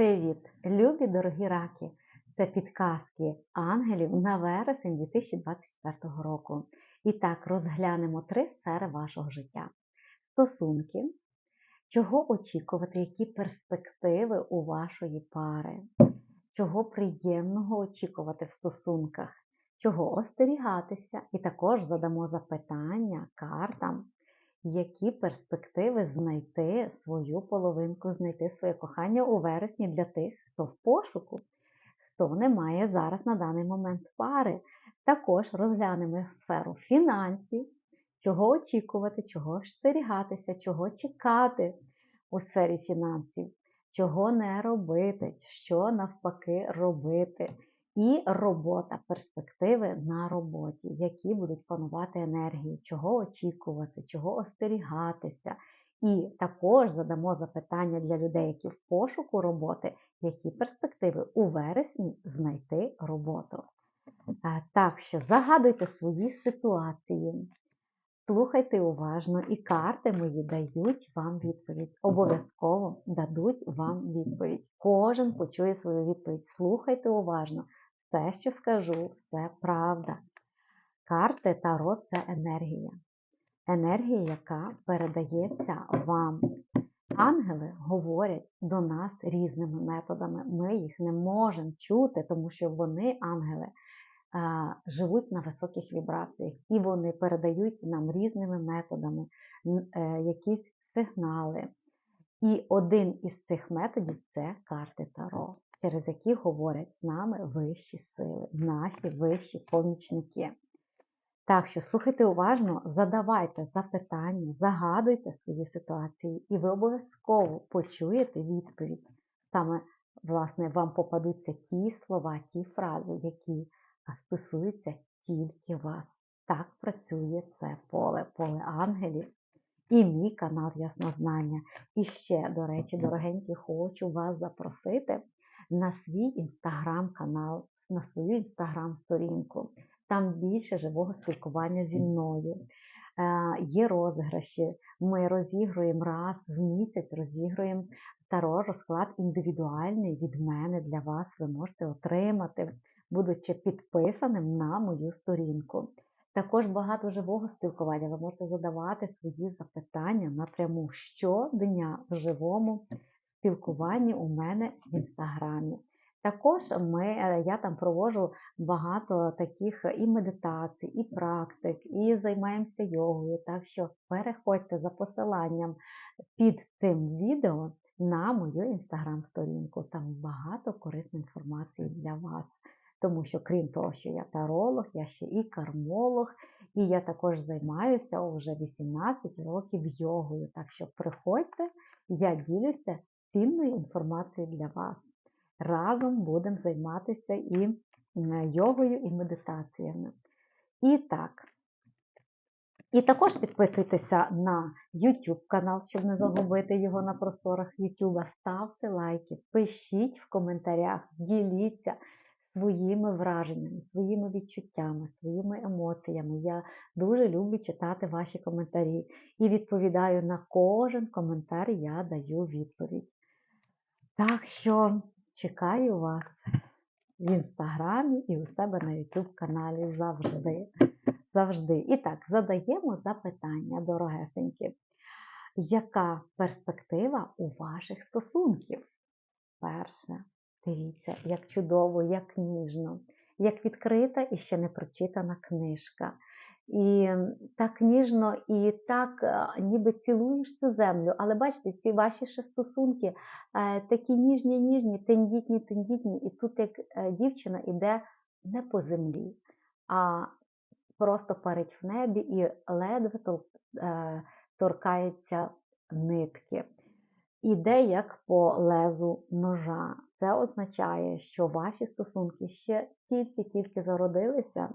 Привіт, любі дорогі раки! Це підказки ангелів на вересень 2024 року. І так розглянемо три сфери вашого життя: стосунки, чого очікувати, які перспективи у вашої пари, чого приємного очікувати в стосунках, чого остерігатися, і також задамо запитання картам, які перспективи знайти свою половинку, знайти своє кохання у вересні для тих, хто в пошуку, хто не має зараз на даний момент пари. Також розглянемо сферу фінансів, чого очікувати, чого остерігатися, чого чекати у сфері фінансів, чого не робити, що навпаки робити. І робота, перспективи на роботі, які будуть панувати енергії, чого очікувати, чого остерігатися. І також задамо запитання для людей, які в пошуку роботи, які перспективи у вересні знайти роботу. Так що загадуйте свої ситуації, слухайте уважно, і карти мої дають вам відповідь. Обов'язково дадуть вам відповідь. Кожен почує свою відповідь. Слухайте уважно. Все, що скажу, це правда. Карти Таро це енергія. Енергія, яка передається вам. Ангели говорять до нас різними методами. Ми їх не можемо чути, тому що вони, ангели, живуть на високих вібраціях, і вони передають нам різними методами е, якісь сигнали. І один із цих методів це карти Таро через які говорять з нами вищі сили, наші вищі помічники. Так що слухайте уважно, задавайте запитання, загадуйте свої ситуації, і ви обов'язково почуєте відповідь. Саме, власне, вам попадуться ті слова, ті фрази, які стосуються тільки вас. Так працює це поле, поле ангелів. І мій канал Яснознання. І ще, до речі, дорогенькі, хочу вас запросити на свій інстаграм-канал, на свою інстаграм-сторінку. Там більше живого спілкування зі мною. Е, є розіграші. Ми розігруємо раз в місяць, розігруємо таро розклад індивідуальний від мене для вас. Ви можете отримати, будучи підписаним на мою сторінку. Також багато живого спілкування. Ви можете задавати свої запитання напряму щодня в живому спілкуванні у мене в інстаграмі. Також ми, е, я там проводжу багато таких і медитацій, і практик, і займаємося йогою. Так що переходьте за посиланням під цим відео на мою інстаграм-сторінку. Там багато корисної інформації для вас. Тому що, крім того, що я таролог, я ще і кармолог, і я також займаюся вже 18 років йогою. Так що приходьте, я ділюся цінної інформації для вас. Разом будемо займатися і йогою, і медитаціями. І так. І також підписуйтеся на YouTube канал, щоб не загубити його на просторах YouTube. Ставте лайки, пишіть в коментарях, діліться своїми враженнями, своїми відчуттями, своїми емоціями. Я дуже люблю читати ваші коментарі і відповідаю на кожен коментар, я даю відповідь. Так що чекаю вас в інстаграмі і у себе на YouTube каналі завжди. завжди. І так, задаємо запитання, дорогесенькі. Яка перспектива у ваших стосунків? Перше, дивіться, як чудово, як ніжно, як відкрита і ще не прочитана книжка. І так ніжно, і так е, ніби цілуєш цю землю. Але бачите, ці ваші ще стосунки е, такі ніжні, ніжні, тендітні, тендітні. І тут як е, дівчина йде не по землі, а просто парить в небі і ледве торкається нитки. Іде як по лезу ножа. Це означає, що ваші стосунки ще тільки-тільки зародилися.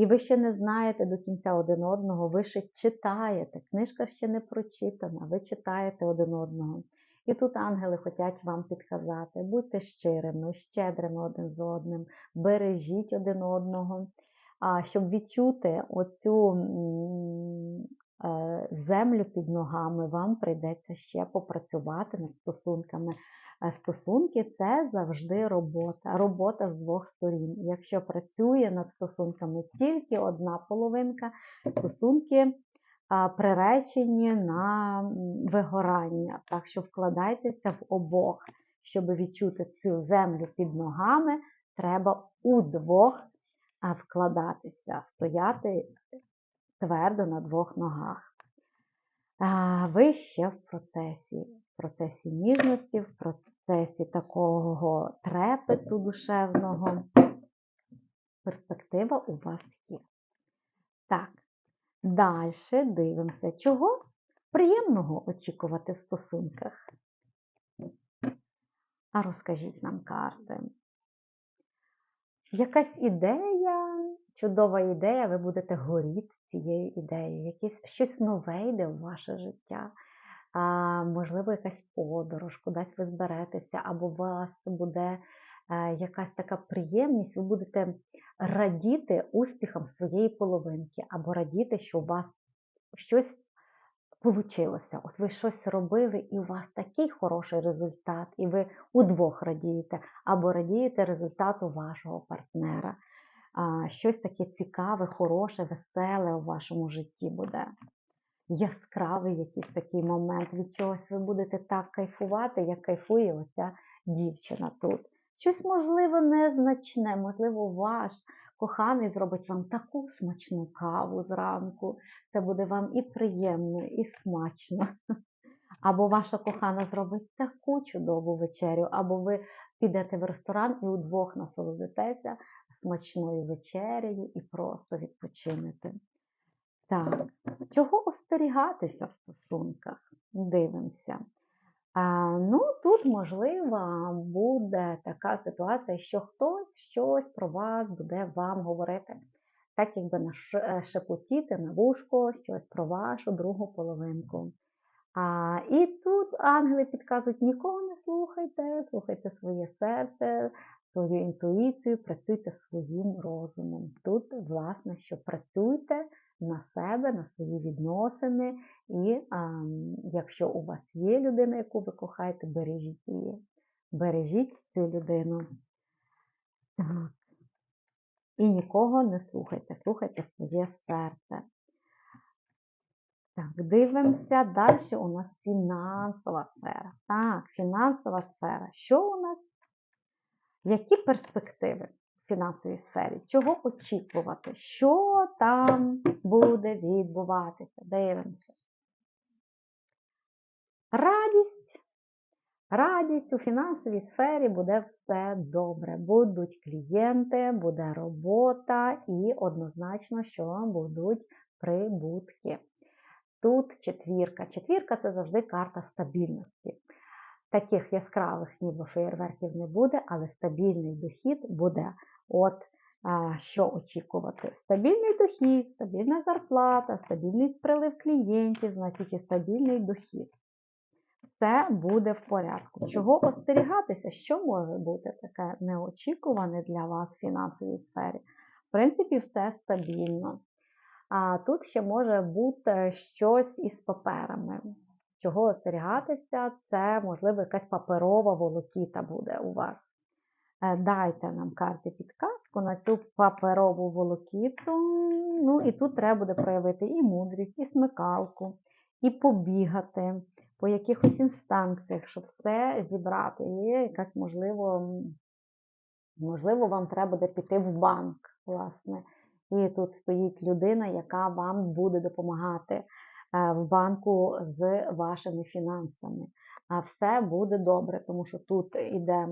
І ви ще не знаєте до кінця один одного, ви ще читаєте. Книжка ще не прочитана, ви читаєте один одного. І тут ангели хочуть вам підказати, будьте щирими, щедрими один з одним, бережіть один одного, щоб відчути оцю землю під ногами, вам прийдеться ще попрацювати над стосунками. Е, Стосунки це завжди робота, робота з двох сторін. Якщо працює над стосунками тільки одна половинка, стосунки приречені на вигорання. Так що вкладайтеся в обох. Щоб відчути цю землю під ногами, треба удвох вкладатися, стояти твердо на двох ногах. Ви ще в процесі, в процесі ніжності, в процесі такого трепету душевного. Перспектива у вас є. Так, далі дивимося, чого приємного очікувати в стосунках. А розкажіть нам карти. Якась ідея, чудова ідея, ви будете горіти цією ідеєю, якесь щось нове йде в ваше життя. А, можливо, якась подорож, кудись ви зберетеся, або у вас буде е, якась така приємність, ви будете радіти успіхам своєї половинки, або радіти, що у вас щось получилося. От ви щось робили, і у вас такий хороший результат, і ви удвох радієте, або радієте результату вашого партнера. Щось таке цікаве, хороше, веселе у вашому житті буде. Яскравий якийсь такий момент. Від чогось ви будете так кайфувати, як кайфує оця дівчина тут. Щось, можливо, незначне, можливо, ваш коханий зробить вам таку смачну каву зранку. Це буде вам і приємно, і смачно. Або ваша кохана зробить таку чудову вечерю, або ви підете в ресторан і удвох насолодитеся смачною вечерею і просто відпочинете. Так, чого остерігатися в стосунках? Дивимося. А, ну, тут, можливо, буде така ситуація, що хтось щось про вас буде вам говорити. Так, якби нашепотіти на вушко щось про вашу другу половинку. А, І тут ангели підказують: нікого не слухайте, слухайте своє серце, свою інтуїцію, працюйте своїм розумом. Тут, власне, що працюйте на себе, на свої відносини, і а, якщо у вас є людина, яку ви кохаєте, бережіть її. Бережіть цю людину. Так. І нікого не слухайте, слухайте своє серце. Так, дивимося. Далі у нас фінансова сфера. Так, фінансова сфера. Що у нас? Які перспективи в фінансовій сфері? Чого очікувати? Що там буде відбуватися? Дивимося. Радість. Радість у фінансовій сфері буде все добре. Будуть клієнти, буде робота і однозначно, що будуть прибутки. Тут четвірка. Четвірка це завжди карта стабільності. Таких яскравих, ніби феєрверків не буде, але стабільний дохід буде. От що очікувати? Стабільний дохід, стабільна зарплата, стабільний прилив клієнтів, значить і стабільний дохід. Все буде в порядку. Чого остерігатися? Що може бути таке неочікуване для вас в фінансовій сфері? В принципі, все стабільно. А тут ще може бути щось із паперами. Чого остерігатися, це, можливо, якась паперова волокіта буде у вас. Е, Дайте нам карти підказку на цю паперову волокіту. Ну, і тут треба буде проявити і мудрість, і смикалку, і побігати по якихось інстанціях, щоб все зібрати. Є якась, можливо, можливо, вам треба буде піти в банк, власне. І тут стоїть людина, яка вам буде допомагати в банку з вашими фінансами. А все буде добре, тому що тут іде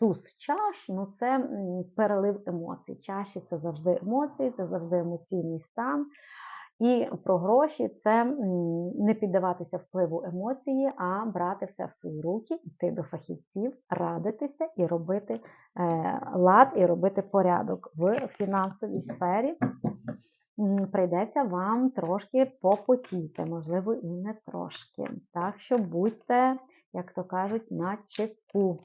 туз чаш, ну це перелив емоцій. Чаші це завжди емоції, це завжди емоційний стан. І про гроші це не піддаватися впливу емоції, а брати все в свої руки, йти до фахівців, радитися і робити е, лад, і робити порядок в фінансовій сфері. Прийдеться вам трошки попотіти, можливо, і не трошки. Так що будьте, як то кажуть, на чеку.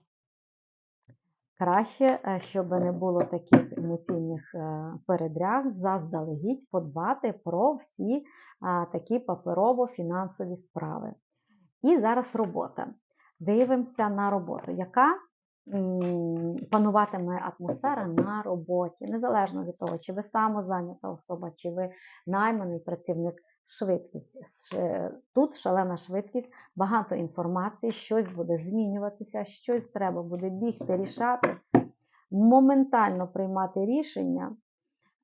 Краще, е, щоб не було таких емоційних е, передряг, заздалегідь подбати про всі такі паперово-фінансові справи. І зараз робота. Дивимося на роботу, яка пануватиме атмосфера на роботі, незалежно від того, чи ви самозайнята особа, чи ви найманий працівник. Швидкість. Тут шалена швидкість, багато інформації, щось буде змінюватися, щось треба буде бігти, рішати, моментально приймати рішення.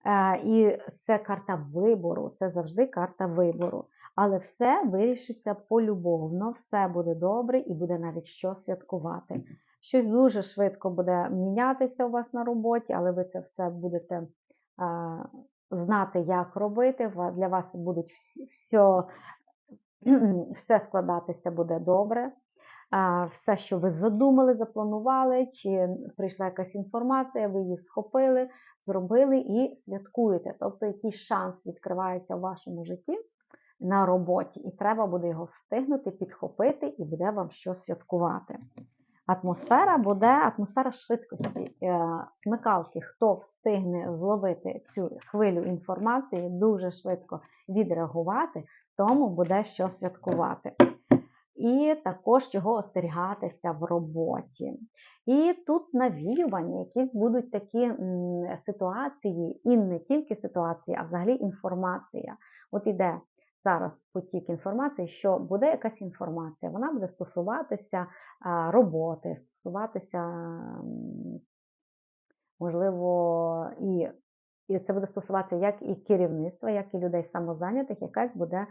Е, І це карта вибору, це завжди карта вибору. Але все вирішиться полюбовно, все буде добре і буде навіть що святкувати. Щось дуже швидко буде мінятися у вас на роботі, але ви це все будете знати, як робити. Для вас будуть все, все складатися буде добре. Все, що ви задумали, запланували, чи прийшла якась інформація, ви її схопили, зробили і святкуєте. Тобто якийсь шанс відкривається в вашому житті на роботі, і треба буде його встигнути, підхопити, і буде вам що святкувати. Атмосфера буде атмосфера швидкості, е, смикалки, хто встигне зловити цю хвилю інформації, дуже швидко відреагувати, тому буде що святкувати. І також чого остерігатися в роботі. І тут навіювання, якісь будуть такі ситуації, і не тільки ситуації, а взагалі інформація. От іде зараз потік інформації, що буде якась інформація, вона буде стосуватися роботи, стосуватися, можливо, і, і це буде стосуватися як і керівництва, як і людей самозайнятих, якась буде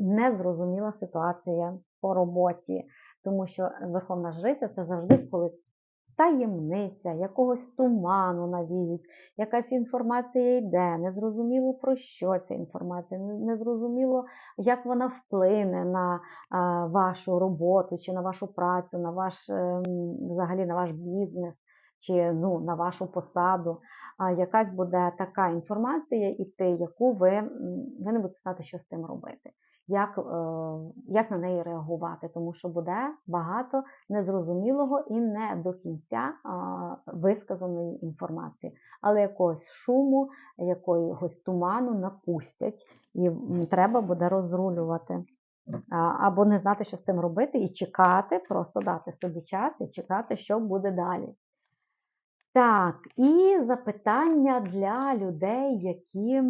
незрозуміла ситуація по роботі. Тому що Верховна Жриця це завжди коли таємниця, якогось туману навіють, якась інформація йде, незрозуміло про що ця інформація, незрозуміло, як вона вплине на вашу роботу, чи на вашу працю, на ваш ем, взагалі на ваш бізнес, чи ну, на вашу посаду. А, якась буде така інформація іти, яку ви, ви не будете знати, що з тим робити. Як, е, як на неї реагувати, тому що буде багато незрозумілого і не до кінця висказаної інформації, але якогось шуму, якогось туману напустять, і треба буде розрулювати. Або не знати, що з цим робити, і чекати, просто дати собі час і чекати, що буде далі. Так, і запитання для людей, які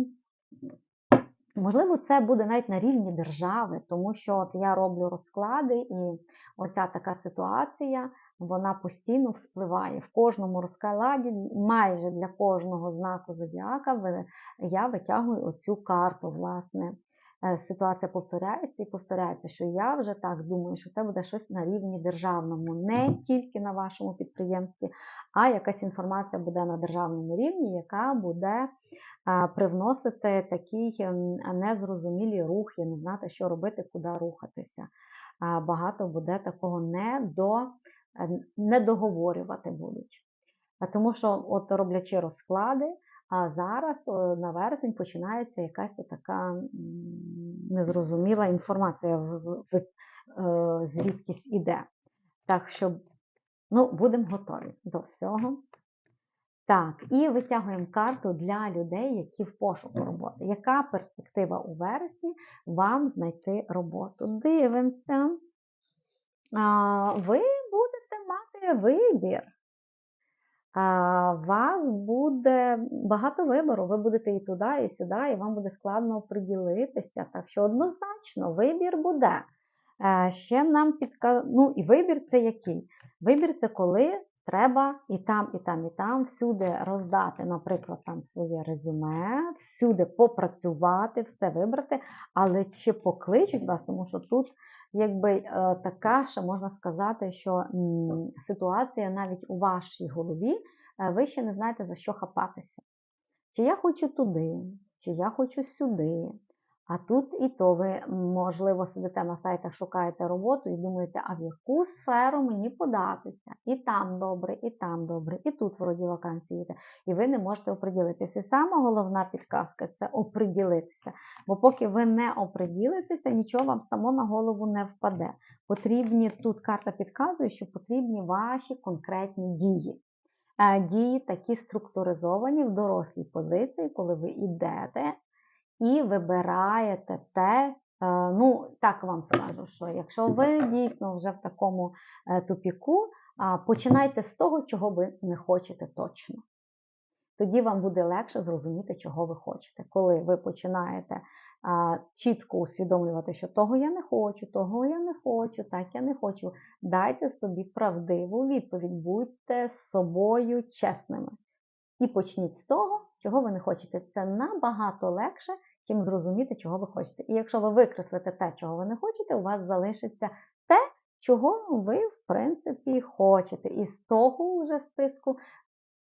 Можливо, це буде навіть на рівні держави, тому що от я роблю розклади, і оця така ситуація вона постійно вспливає. В кожному розкладі, майже для кожного знаку зодіака, я витягую оцю карту. Власне, ситуація повторяється і повторяється, що я вже так думаю, що це буде щось на рівні державному, не тільки на вашому підприємстві, а якась інформація буде на державному рівні, яка буде привносити такий ем, незрозумілі рухи, не знати, що робити, куди рухатися. Багато буде такого недо, е, недоговорювати будуть. Тому що, от роблячи розклади, а зараз на вересень починається якась така незрозуміла інформація, е, звідкись іде. Так що ну, будемо готові до всього. Так, і витягуємо карту для людей, які в пошуку роботи. Яка перспектива у вересні вам знайти роботу? Дивимося. Ви будете мати вибір. Вас буде багато вибору. Ви будете і туди, і сюди, і вам буде складно приділитися. Так що однозначно вибір буде. Е, Ще нам підка... Ну і вибір це який? Вибір це коли треба і там, і там, і там всюди роздати, наприклад, там своє резюме, всюди попрацювати, все вибрати, але чи покличуть вас, тому що тут якби е, така, що можна сказати, що ситуація навіть у вашій голові, е, ви ще не знаєте за що хапатися. Чи я хочу туди, чи я хочу сюди. А тут і то ви, можливо, сидите на сайтах, шукаєте роботу і думаєте, а в яку сферу мені податися? І там добре, і там добре, і тут вроді вакансії є. І ви не можете оприділитися. І сама головна підказка це оприділитися. Бо поки ви не оприділитеся, нічого вам само на голову не впаде. Потрібні тут карта підказує, що потрібні ваші конкретні дії. е, дії такі структуризовані в дорослій позиції, коли ви йдете і вибираєте те, е, ну так вам скажу, що якщо ви дійсно вже в такому е, тупіку, починайте з того, чого ви не хочете точно. Тоді вам буде легше зрозуміти, чого ви хочете. Коли ви починаєте а, чітко усвідомлювати, що того я не хочу, того я не хочу, так я не хочу. Дайте собі правдиву відповідь, будьте з собою чесними. І почніть з того, чого ви не хочете. Це набагато легше, чим зрозуміти, чого ви хочете. І якщо ви викреслите те, чого ви не хочете, у вас залишиться те, чого ви, в принципі, хочете. І з того вже списку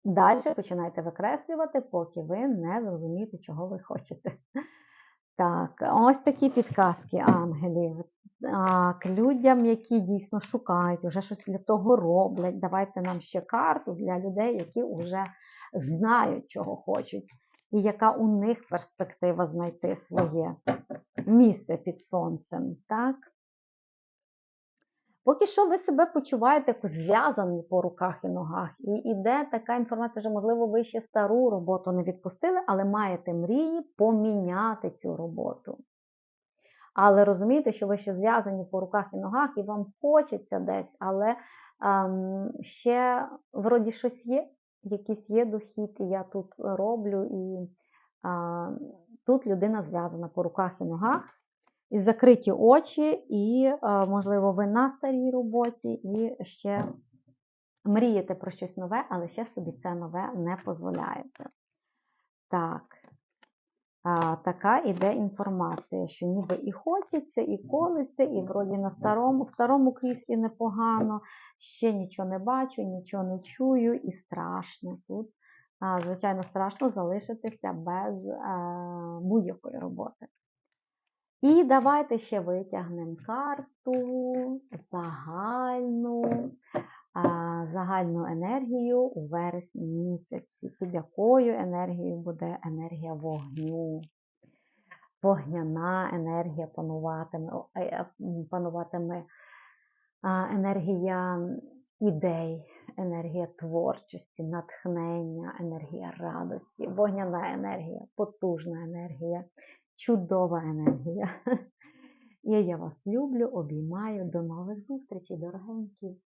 далі починайте викреслювати, поки ви не зрозумієте, чого ви хочете. Так, ось такі підказки ангелів. А, к людям, які дійсно шукають, вже щось для того роблять. Давайте нам ще карту для людей, які вже знають, чого хочуть, і яка у них перспектива знайти своє місце під сонцем. Так? Поки що ви себе почуваєте зв'язані по руках і ногах, і іде така інформація, що, можливо, ви ще стару роботу не відпустили, але маєте мрії поміняти цю роботу. Але розумієте, що ви ще зв'язані по руках і ногах, і вам хочеться десь, але ем, ще вроді щось є, якийсь є дохід, і я тут роблю, і а, тут людина зв'язана по руках і ногах, і закриті очі, і, а, можливо, ви на старій роботі, і ще мрієте про щось нове, але ще собі це нове не дозволяєте. Так. Така іде інформація, що ніби і хочеться, і колиться, і вроді на старому, в старому кріслі непогано, ще нічого не бачу, нічого не чую, і страшно тут. А, звичайно, страшно залишитися без а, будь-якої роботи. І давайте ще витягнемо карту загальну, а, загальну енергію у вересні місяці. Під якою енергією буде енергія вогню? Вогняна енергія пануватиме, е, е, пануватиме енергія ідей, енергія творчості, натхнення, енергія радості, вогняна енергія, потужна енергія, чудова енергія. І я вас люблю, обіймаю. До нових зустрічей, дорогенькі!